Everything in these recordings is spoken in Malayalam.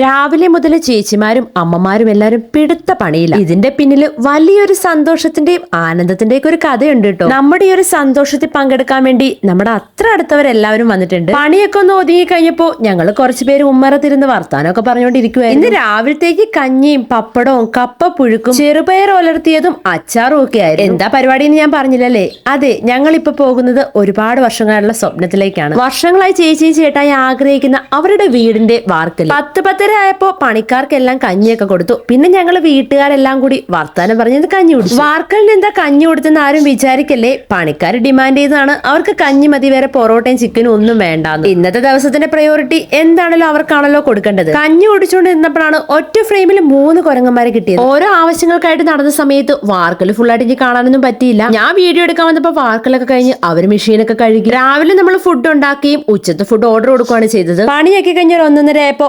രാവിലെ മുതൽ ചേച്ചിമാരും അമ്മമാരും എല്ലാരും പിടുത്ത പണിയില്ല ഇതിന്റെ പിന്നിൽ വലിയൊരു സന്തോഷത്തിന്റെയും ആനന്ദത്തിന്റെയും ഒരു കഥയുണ്ട് കേട്ടോ നമ്മുടെ ഈ ഒരു സന്തോഷത്തിൽ പങ്കെടുക്കാൻ വേണ്ടി നമ്മുടെ അത്ര അടുത്തവരെല്ലാവരും വന്നിട്ടുണ്ട്. പണിയൊക്കെ ഒന്ന് ഒതുങ്ങി കഴിഞ്ഞപ്പോ ഞങ്ങൾ കുറച്ചു പേര് ഉമ്മറത്തിരുന്ന് വർത്താനമൊക്കെ പറഞ്ഞുകൊണ്ടിരിക്കുവായിരുന്നു ഇന്ന് രാവിലത്തേക്ക് കഞ്ഞിയും പപ്പടവും കപ്പ പുഴുക്കും ചെറുപയർ ഒലർത്തിയതും അച്ചാറും ഒക്കെ ആയിരുന്നു. എന്താ പരിപാടി എന്ന് ഞാൻ പറഞ്ഞില്ലല്ലേ? അതെ ഞങ്ങൾ ഇപ്പൊ പോകുന്നത് ഒരുപാട് വർഷങ്ങളായുള്ള സ്വപ്നത്തിലേക്കാണ്. വർഷങ്ങളായി ചേച്ചിയും ചേട്ടായി ആഗ്രഹിക്കുന്ന അവരുടെ വീടിന്റെ വാർക്കൽ പത്ത് പത്തര ആയപ്പോ പണിക്കാർക്കെല്ലാം കഞ്ഞിയൊക്കെ കൊടുത്തു. പിന്നെ ഞങ്ങൾ വീട്ടുകാരെല്ലാം കൂടി വർത്താനം പറഞ്ഞത് കഞ്ഞി കുടിച്ചു. വാർക്കലിന് എന്താ കഞ്ഞി കൊടുത്തെന്ന് ആരും വിചാരിക്കല്ലേ? പണിക്കാർ ഡിമാൻഡ് ചെയ്തതാണ്. അവർക്ക് കഞ്ഞി മതി വേറെ പൊറോട്ടയും ചിക്കനും ഒന്നും വേണ്ട ഇന്നത്തെ ദിവസത്തിന്റെ പ്രയോറിറ്റി എന്താണല്ലോ അവർക്കാണല്ലോ കൊടുക്കേണ്ടത്. കഞ്ഞി കുടിച്ചുകൊണ്ട് നിന്നപ്പോഴാണ് ഒറ്റ ഫ്രെയിമിൽ മൂന്ന് കുരങ്ങന്മാരെ കിട്ടിയത്. ഓരോ ആവശ്യങ്ങൾക്കായിട്ട് നടന്ന സമയത്ത് വാർക്കൽ ഫുള്ളായിട്ട് എനിക്ക് കാണാനൊന്നും പറ്റിയില്ല. ഞാൻ വീഡിയോ എടുക്കാൻ വന്നപ്പോ വാർക്കലൊക്കെ കഴിഞ്ഞ് അവർ മെഷീനൊക്കെ കഴുകി. രാവിലെ നമ്മൾ ഫുഡ് ഉണ്ടാക്കുകയും ഉച്ചത്തെ ഫുഡ് ഓർഡർ കൊടുക്കുകയാണ് ചെയ്തത്. പണിയൊക്കെ കഴിഞ്ഞ ഒരു ഒന്നൊന്നര ആയപ്പോ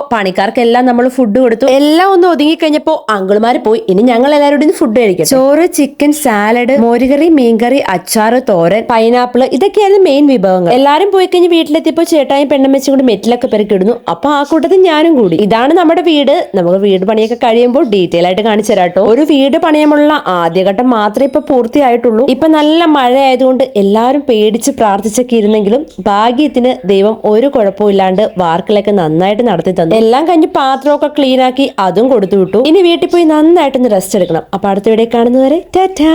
പണിക്കാർക്കെല്ലാം നമ്മൾ ഫുഡ് കൊടുത്തു. എല്ലാം ഒന്ന് ഒതുങ്ങി കഴിഞ്ഞപ്പോ അങ്കിൾമാർ പോയി. ഇനി ഞങ്ങൾ എല്ലാവരും ഫുഡ് കഴിക്കാം ചോറ് ചിക്കൻ സാലഡ് മോരുകറി മീൻകറി അച്ചാറ് തോരൻ പൈനാപ്പിൾ ഇതൊക്കെയായിരുന്നു മെയിൻ വിഭവങ്ങൾ. എല്ലാരും പോയി കഴിഞ്ഞ് വീട്ടിലെത്തിയപ്പോ ചേട്ടായും പെണ്ണും വെച്ചും കൂടി മെറ്റിലൊക്കെ പെരുക്കിടുന്നു അപ്പൊ ആ കൂട്ടത്തിൽ ഞാനും കൂടി. ഇതാണ് നമ്മുടെ വീട്. നമുക്ക് വീട് പണിയൊക്കെ കഴിയുമ്പോൾ ഡീറ്റെയിൽ ആയിട്ട് കാണിച്ചു തരാട്ടോ ഒരു വീട് പണിയുമുള്ള ആദ്യഘട്ടം മാത്രമേ ഇപ്പൊ പൂർത്തിയായിട്ടുള്ളൂ. ഇപ്പൊ നല്ല മഴ ആയതുകൊണ്ട് എല്ലാവരും പേടിച്ച് പ്രാർത്ഥിച്ചൊക്കെ ഇരുന്നെങ്കിലും ഭാഗ്യത്തിന് ദൈവം ഒരു കുഴപ്പമില്ലാണ്ട് വാർക്കലൊക്കെ നന്നായിട്ട് നടത്തി തന്നു. എല്ലാം കഴിഞ്ഞ് പാത്രമൊക്കെ ക്ലീൻ ആക്കി അതും കൊടുത്തു വിട്ടു. ഇനി വീട്ടിൽ പോയി നന്നായിട്ടൊന്ന് റെസ്റ്റ് എടുക്കണം. അപ്പൊ അടുത്ത വീഡിയോ കാണുന്നവരെ ടാറ്റാ